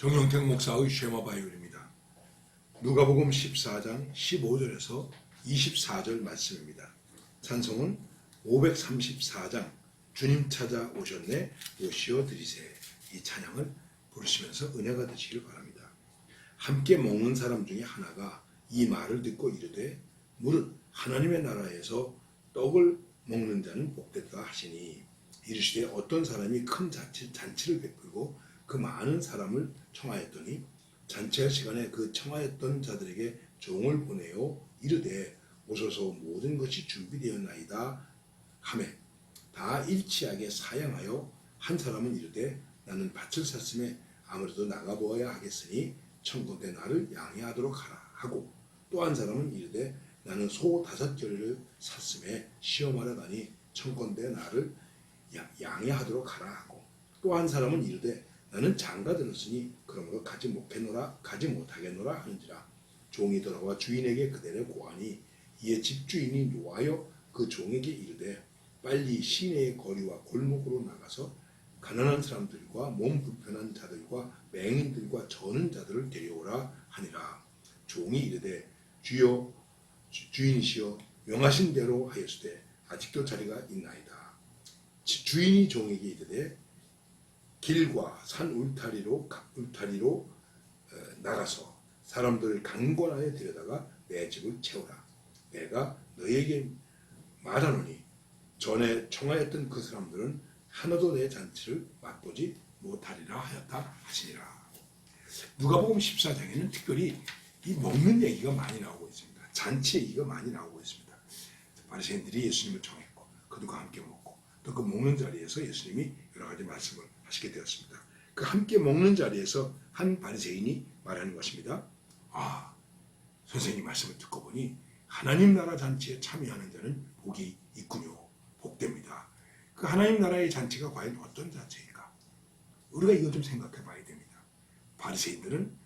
정영택 목사의 쉐마 바이올입니다. 누가복음 14장 15절에서 24절 말씀입니다. 찬송은 534장 주님 찾아 오셨네 오시어 드리세 이 찬양을 부르시면서 은혜가 되시길 바랍니다. 함께 먹는 사람 중에 하나가 이 말을 듣고 이르되 무릇 하나님의 나라에서 떡을 먹는 자는 복됐다 하시니 이르시되 어떤 사람이 큰 잔치, 잔치를 베풀고 그 많은 사람을 청하였더니 잔치할 시간에 그 청하였던 자들에게 종을 보내어 이르되 오소서 모든 것이 준비되었나이다 하매 다 일치하게 사양하여 한 사람은 이르되 나는 밭을 샀음에 아무래도 나가보아야 하겠으니 천국대 나를 양해하도록 하라 하고 또 한 사람은 이르되 나는 소 다섯 결을 샀음에 시험하러 가니 천권대 나를 야- 양해하도록 하라 하고 또 한 사람은 이르되 나는 장가 들었으니 그러므로 가지 못하노라 가지 못하겠노라 하는지라 종이 돌아와 주인에게 그대를 고하니 이에 집주인이 노하여 그 종에게 이르되 빨리 시내의 거리와 골목으로 나가서 가난한 사람들과 몸 불편한 자들과 맹인들과 저는 자들을 데려오라 하니라. 종이 이르되 주여 주- 주인이시여 명하신 대로 하였으되 아직도 자리가 있나이다. 지- 주인이 종에게 이르되 길과 산 울타리로 울타리로 어, 나가서 사람들을 강권하여 데려다가 내 집을 채우라. 내가 너에게 말하노니 전에 청하였던 그 사람들은 하나도 내 잔치를 맛보지 못하리라 하였다 하시니라. 누가복음 14장에는 특별히 이 먹는 얘기가 많이 나오고 있습니다. 잔치 얘기가 많이 나오고 있습니다. 바리새인들이 예수님을 청했고 그들과 함께 먹고 또 그 먹는 자리에서 예수님이 여러 가지 말씀을 하시게 되었습니다. 그 함께 먹는 자리에서 한 바리새인이 말하는 것입니다. 아, 선생님 말씀을 듣고 보니 하나님 나라 잔치에 참여하는 자는 복이 있군요. 복됩니다. 그 하나님 나라의 잔치가 과연 어떤 잔치일까? 우리가 이거 좀 생각해 봐야 됩니다. 바리새인들은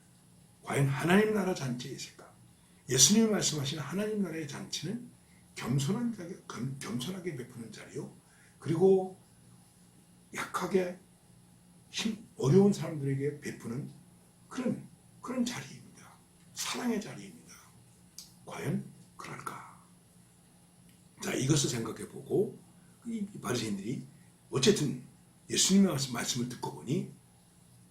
과연 하나님 나라 잔치에 있을까? 예수님이 말씀하신 하나님 나라의 잔치는 겸손한 자게 겸, 겸손하게 베푸는 자리요. 그리고 약하게 힘 어려운 사람들에게 베푸는 그런 그런 자리입니다. 사랑의 자리입니다. 과연 그럴까? 자 이것을 생각해 보고 이 바리새인들이 어쨌든 예수님의 말씀- 말씀을 듣고 보니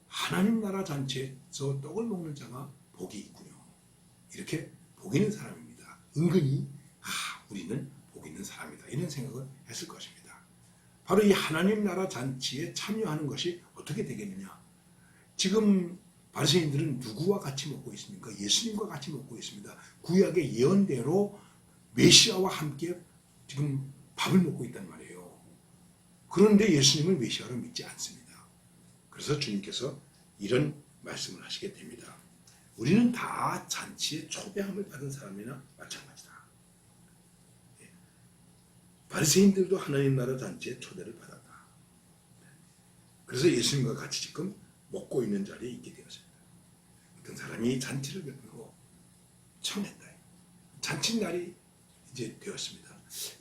하나님 나라 잔치에서 떡을 먹는 자가 복이 있군요. 이렇게 복 있는 사람입니다. 은근히 아 우리는 복 있는 사람이다 이런 생각을 했을 것입니다. 바로 이 하나님 나라 잔치에 참여하는 것이 어떻게 되겠느냐? 지금 바리새인들은 누구와 같이 먹고 있습니까? 예수님과 같이 먹고 있습니다. 구약의 예언대로 메시아와 함께 지금 밥을 먹고 있단 말이에요. 그런데 예수님을 메시아로 믿지 않습니다. 그래서 주님께서 이런 말씀을 하시게 됩니다. 우리는 다 잔치에 초대함을 받은 사람이나 마찬가지다. 예. 바리새인들도 하나님 나라 잔치에 초대를 받았다. 그래서 예수님과 같이 지금 먹고 있는 자리에 있게 되었습니다. 어떤 사람이 잔치를 베풀고 청했다. 잔칫날이 이제 되었습니다.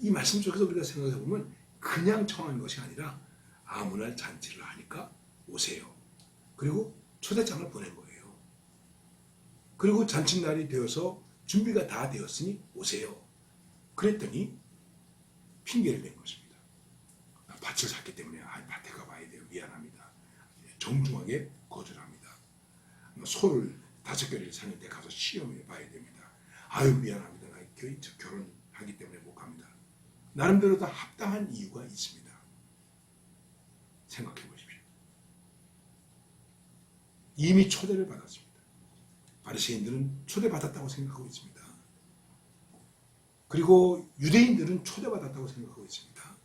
이 말씀 속에서 우리가 생각해 보면 그냥 청한 것이 아니라 아무날 잔치를 하니까 오세요. 그리고 초대장을 보낸 거예요. 그리고 잔칫날이 되어서 준비가 다 되었으니 오세요. 그랬더니 핑계를 댄 것입니다. 아, 밭을 샀기 때문에 아, 밭에 가봐야 돼요. 미안합니다. 정중하게 거절합니다. 뭐 소를 다섯 개를 사는데 가서 시험해 봐야 됩니다. 아유 미안합니다. 나 결혼하기 때문에 못 갑니다. 나름대로 다 합당한 이유가 있습니다. 생각해 보십시오. 이미 초대를 받았습니다. 바리새인들은 초대받았다고 생각하고 있습니다. 그리고 유대인들은 초대받았다고 생각하고 있습니다.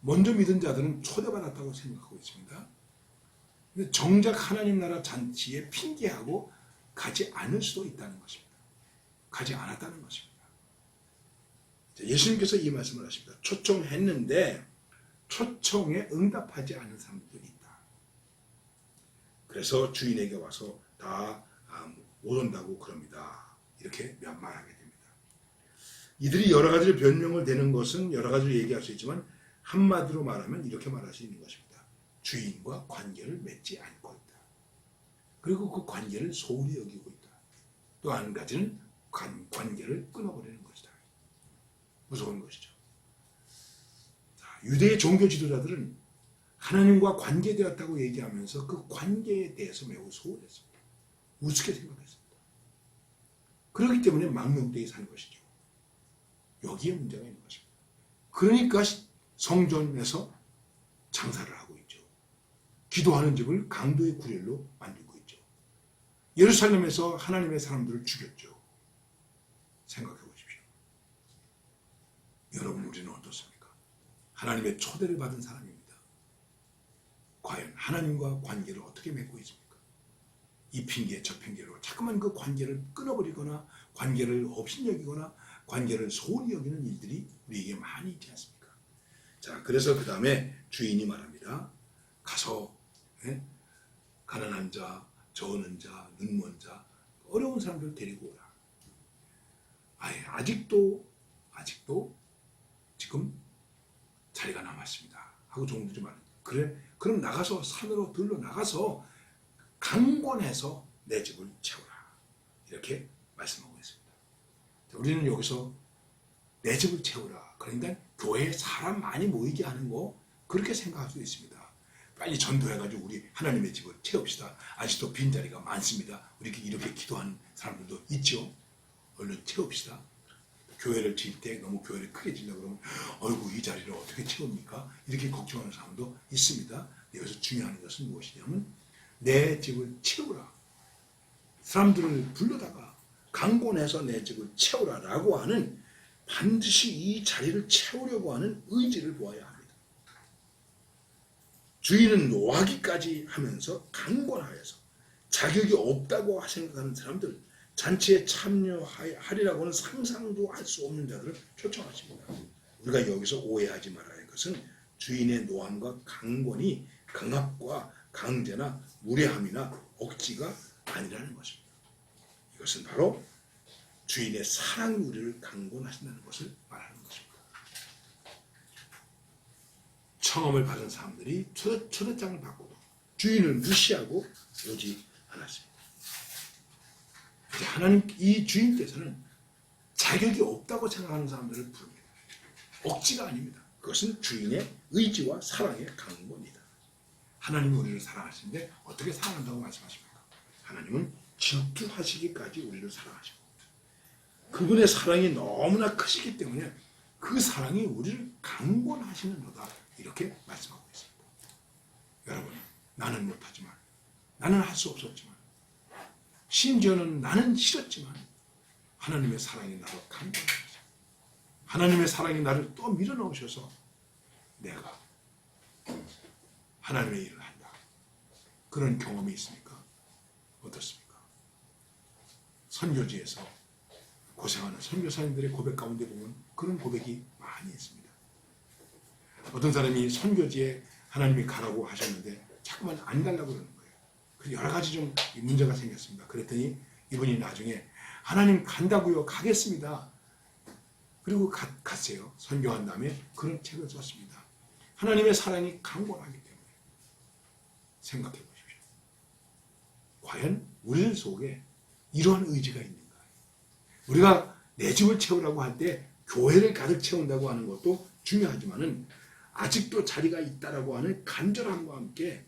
먼저 믿은 자들은 초대받았다고 생각하고 있습니다. 근데 정작 하나님 나라 잔치에 핑계하고 가지 않을 수도 있다는 것입니다. 가지 않았다는 것입니다. 자, 예수님께서 이 말씀을 하십니다. 초청했는데 초청에 응답하지 않은 사람들이 있다. 그래서 주인에게 와서 다 못 온다고 그럽니다. 이렇게 말하게. 이들이 여러 가지를 변명을 대는 것은 여러 가지를 얘기할 수 있지만 한마디로 말하면 이렇게 말할 수 있는 것입니다. 주인과 관계를 맺지 않고 있다. 그리고 그 관계를 소홀히 여기고 있다. 또 한 가지는 관, 관계를 끊어버리는 것이다. 무서운 것이죠. 자, 유대의 종교 지도자들은 하나님과 관계되었다고 얘기하면서 그 관계에 대해서 매우 소홀했습니다. 우습게 생각했습니다. 그렇기 때문에 망명되게 산 것이죠. 여기에 문제가 있는 것입니다. 그러니까 성전에서 장사를 하고 있죠. 기도하는 집을 강도의 구렬로 만들고 있죠. 예루살렘에서 하나님의 사람들을 죽였죠. 생각해 보십시오. 여러분 우리는 어떻습니까? 하나님의 초대를 받은 사람입니다. 과연 하나님과 관계를 어떻게 맺고 있습니까? 이 핑계 저 핑계로 자꾸만 그 관계를 끊어버리거나 관계를 업신여기거나 관계를 소홀히 여기는 일들이 우리에게 많이 있지 않습니까? 자 그래서 그 다음에 주인이 말합니다. 가서 예? 가난한 자, 저는 자, 눈먼 자, 어려운 사람들 데리고 오라. 아예 아직도 아직도 지금 자리가 남았습니다. 하고 종들이 말. 그래 그럼 나가서 산으로 들러 나가서 강권해서 내 집을 채우라. 이렇게 말씀하고 우리는 여기서 내 집을 채우라. 그러니까 교회에 사람 많이 모이게 하는 거 그렇게 생각할 수 있습니다. 빨리 전도해가지고 우리 하나님의 집을 채웁시다. 아직도 빈자리가 많습니다. 우리 이렇게 기도하는 사람들도 있죠. 얼른 채웁시다. 교회를 지을 때 너무 교회를 크게 지려고 그러면 어이구 이 자리를 어떻게 채웁니까? 이렇게 걱정하는 사람도 있습니다. 여기서 중요한 것은 무엇이냐면 내 집을 채우라. 사람들을 불러다가 강권해서 내 집을 채우라라고 하는 반드시 이 자리를 채우려고 하는 의지를 보아야 합니다. 주인은 노하기까지 하면서 강권하여서 자격이 없다고 생각하는 사람들 잔치에 참여하리라고는 상상도 할 수 없는 자들을 초청하십니다. 우리가 여기서 오해하지 말아야 할 것은 주인의 노함과 강권이 강압과 강제나 무례함이나 억지가 아니라는 것입니다. 이것은 바로 주인의 사랑이 우리를 강권하신다는 것을 말하는 것입니다. 청험을 받은 사람들이 초대, 초대장을 받고 주인을 무시하고 오지 않았습니다. 하나님 이 주인께서는 자격이 없다고 생각하는 사람들을 부릅니다. 억지가 아닙니다. 그것은 주인의 의지와 사랑의 강권이다. 하나님이 우리를 사랑하시는데 어떻게 사랑한다고 말씀하십니까? 하나님은 질투하시기까지 우리를 사랑하시고 그분의 사랑이 너무나 크시기 때문에 그 사랑이 우리를 강권하시는도다 이렇게 말씀하고 있습니다. 여러분 나는 못하지만 나는 할 수 없었지만 심지어는 나는 싫었지만 하나님의 사랑이 나를 강권하셔서 하나님의 사랑이 나를 또 밀어넣으셔서 내가 하나님의 일을 한다. 그런 경험이 있습니까? 어떻습니까? 선교지에서 고생하는 선교사님들의 고백 가운데 보면 그런 고백이 많이 있습니다. 어떤 사람이 선교지에 하나님이 가라고 하셨는데 자꾸만 안 가려고 그러는 거예요. 그 여러 가지 좀 문제가 생겼습니다. 그랬더니 이분이 나중에 하나님 간다고요. 가겠습니다. 그리고 가, 갔어요. 선교한 다음에 그런 책을 썼습니다. 하나님의 사랑이 강권하기 때문에 생각해 보십시오. 과연 우리 속에 이러한 의지가 있는가? 우리가 내 집을 채우라고 할 때 교회를 가득 채운다고 하는 것도 중요하지만은 아직도 자리가 있다라고 하는 간절함과 함께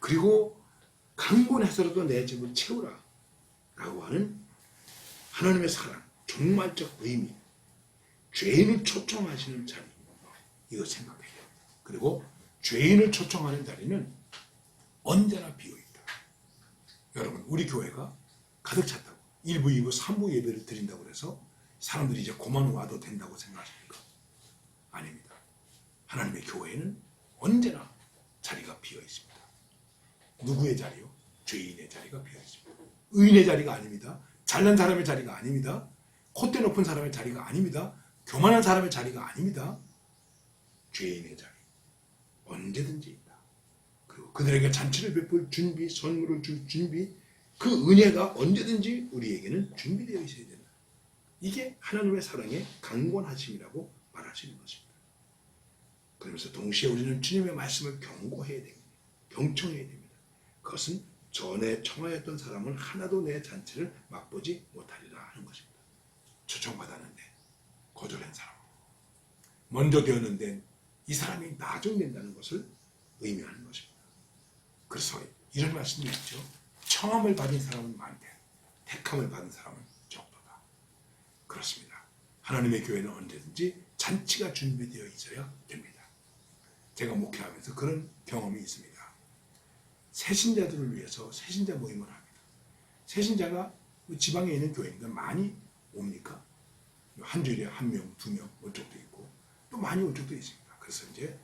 그리고 강권해서라도 내 집을 채우라 라고 하는 하나님의 사랑, 종말적 의미, 죄인을 초청하시는 자리 이거 생각해요. 그리고 죄인을 초청하는 자리는 언제나 비어 있다. 여러분 우리 교회가 가득 찼다고 1부, 2부, 3부 예배를 드린다고 해서 사람들이 이제 그만 와도 된다고 생각하십니까? 아닙니다. 하나님의 교회에는 언제나 자리가 비어 있습니다. 누구의 자리요? 죄인의 자리가 비어 있습니다. 의인의 자리가 아닙니다. 잘난 사람의 자리가 아닙니다. 콧대 높은 사람의 자리가 아닙니다. 교만한 사람의 자리가 아닙니다. 죄인의 자리. 언제든지 있다. 그리고 그들에게 잔치를 베풀 준비, 선물을 줄 준비, 그 은혜가 언제든지 우리에게는 준비되어 있어야 된다. 이게 하나님의 사랑의 강권하심이라고 말하시는 것입니다. 그러면서 동시에 우리는 주님의 말씀을 경고해야 됩니다. 경청해야 됩니다. 그것은 전에 청하였던 사람은 하나도 내 잔치를 맛보지 못하리라 하는 것입니다. 초청받았는데 거절한 사람. 먼저 되었는데 이 사람이 나중된다는 것을 의미하는 것입니다. 그래서 이런 말씀도 있죠. 청함을 받은 사람은 많대. 택함을 받은 사람은 적도다. 그렇습니다. 하나님의 교회는 언제든지 잔치가 준비되어 있어야 됩니다. 제가 목회하면서 그런 경험이 있습니다. 새신자들을 위해서 새신자 모임을 합니다. 새신자가 지방에 있는 교회니까 많이 옵니까? 한 주일에 한 명, 두 명 올 적도 있고 또 많이 올 적도 있습니다. 그래서 이제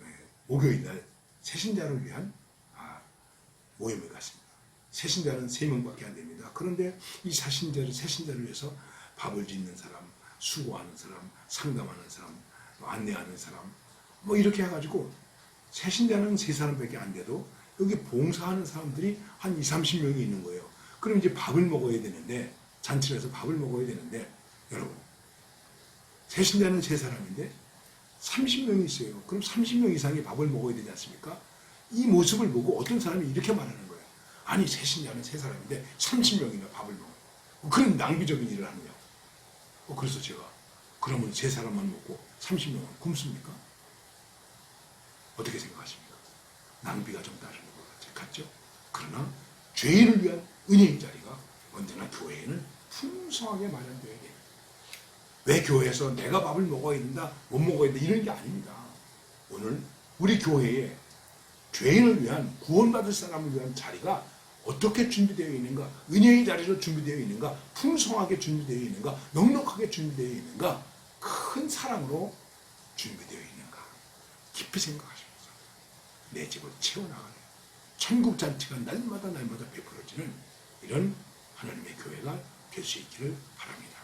예, 목요일 날 새신자를 위한 아, 모임을 갖습니다. 새신자는 세 명밖에 안 됩니다. 그런데 이 새신자를 새신자를 위해서 밥을 짓는 사람, 수고하는 사람, 상담하는 사람, 뭐 안내하는 사람, 뭐 이렇게 해가지고 새신자는 세 사람밖에 안 돼도 여기 봉사하는 사람들이 한 2, 30명이 있는 거예요. 그럼 이제 밥을 먹어야 되는데 잔치를 해서 밥을 먹어야 되는데 여러분 새신자는 세 사람인데 30명이 있어요. 그럼 30명 이상이 밥을 먹어야 되지 않습니까? 이 모습을 보고 어떤 사람이 이렇게 말하는. 아니 새신자는 세 사람인데 30명이나 밥을 먹어요. 뭐 그런 낭비적인 일을 하느냐. 어, 그래서 제가 그러면 세 사람만 먹고 30명은 굶습니까? 어떻게 생각하십니까? 낭비가 좀 따르는 것 같죠? 그러나 죄인을 위한 은혜의 자리가 언제나 교회에는 풍성하게 마련되어야 돼요. 왜 교회에서 내가 밥을 먹어야 된다, 못 먹어야 된다 이런 게 아닙니다. 오늘 우리 교회에 죄인을 위한 구원받을 사람을 위한 자리가 어떻게 준비되어 있는가, 은혜의 자리로 준비되어 있는가, 풍성하게 준비되어 있는가, 넉넉하게 준비되어 있는가, 큰 사랑으로 준비되어 있는가, 깊이 생각하십시오. 내 집을 채워나가는 천국 잔치가 날마다 날마다 베풀어지는 이런 하나님의 교회가 될 수 있기를 바랍니다.